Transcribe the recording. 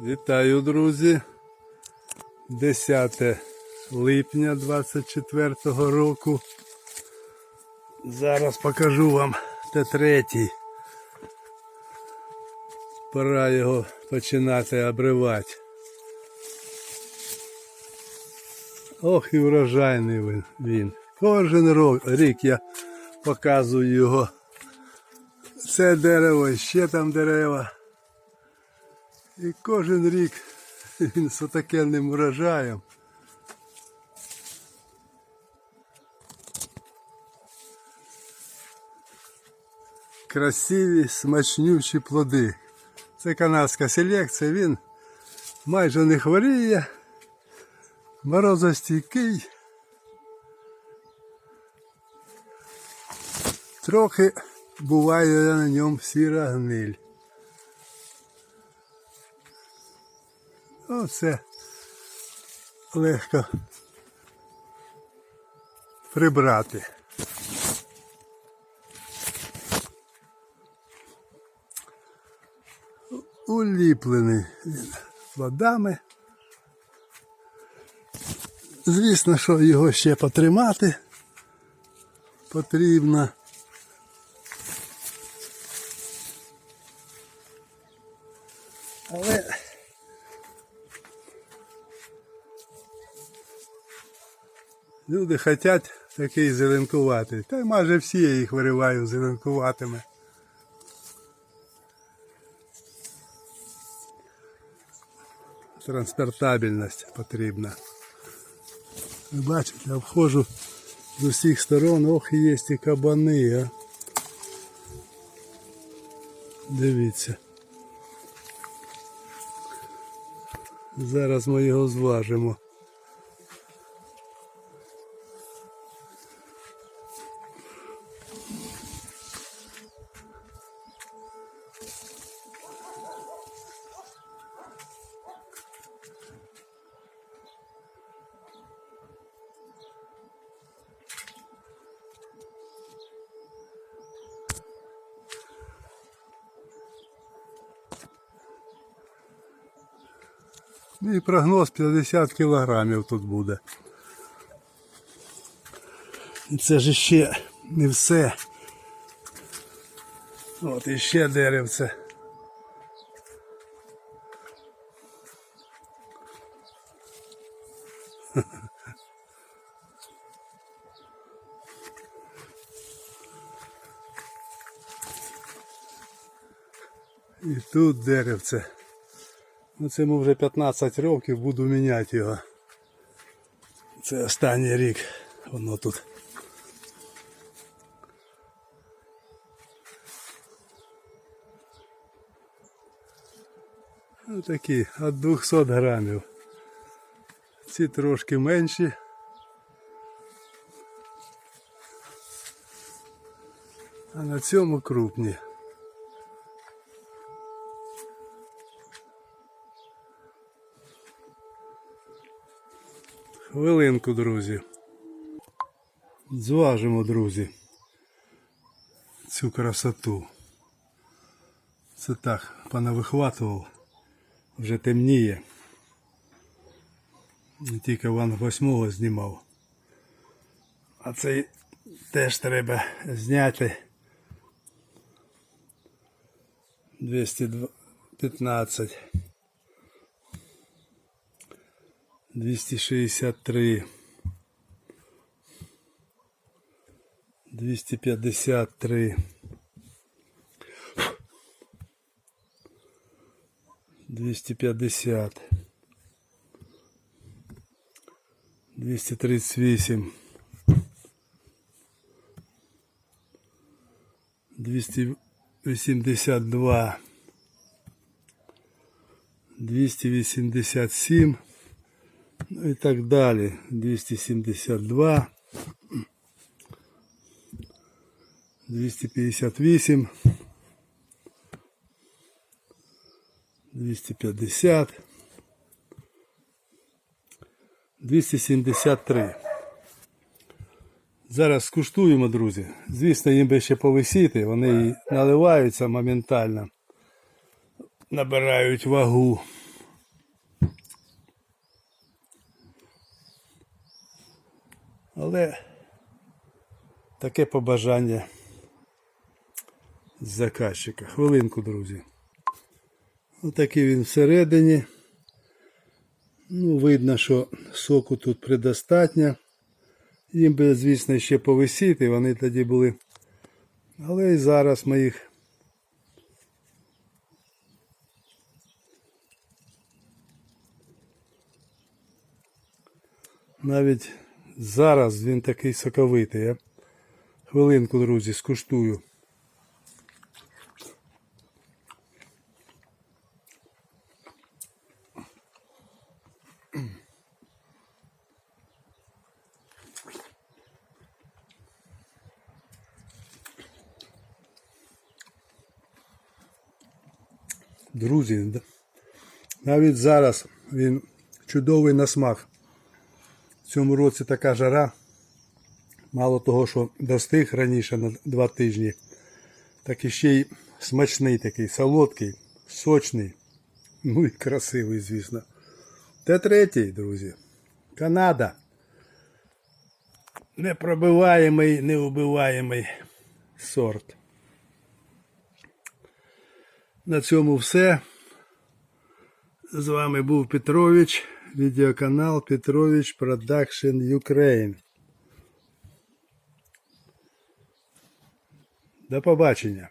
Вітаю, друзі. 10 липня 24 року. Зараз покажу вам Т3. Пора його починати обривати. Ох і врожайний він-. Кожен рік я показую його. Це дерево, ще там дерева. І кожен рік він з отакенним врожаєм. Красиві, смачнючі плоди. Це канадська селекція, він майже не хворіє, морозостійкий. Трохи буває на ньому сіра гниль. Оце легко прибрати. Уліплений він плодами. Звісно, що його ще потримати потрібно. Але Люди хочуть такий зеленкуватий. Та й майже всі я їх вириваю зеленкуватими. Транспортабельність потрібна. Ви бачите, я входжу з усіх сторон, ох є і кабани, а. Дивіться. Зараз ми його зважимо. Мій прогноз 50 кілограмів тут буде. І це ж ще не все. От іще деревце. І тут деревце. Ну, це йому вже 15 років, буду міняти його. Це останній рік. Воно тут. Ну, такі від 200 грамів. Ці трошки менші. А на цьому крупні. Хвилинку, друзі. Зважимо, друзі, цю красоту. Це так, понавихватував, вже темніє. Тільки ван восьмого знімав. А цей теж треба зняти. 215. 263 253 250 238 282 287 Ну і так далі. 272, 258, 250, 273. Зараз скуштуємо, друзі. Звісно, їм би ще повисіти, вони наливаються моментально, набирають вагу. Але таке побажання з заказчика. Хвилинку, друзі. Отакий він всередині. Ну, видно, що соку тут предостатньо. Їм би, звісно, ще повисіти, вони тоді були. Але і зараз ми їх навіть зараз він такий соковитий. Я хвилинку, друзі, скуштую. Друзі, навіть зараз він чудовий на смак. В цьому році така жара. Мало того, що достиг раніше на два тижні, так і ще й смачний такий, солодкий, сочний, ну і красивий, звісно. Та третій, друзі. Канада. Непробиваємий, неубиваємий сорт. На цьому все. З вами був Петрович, відеоканал Петрович Продакшн Ukraine. До побачення.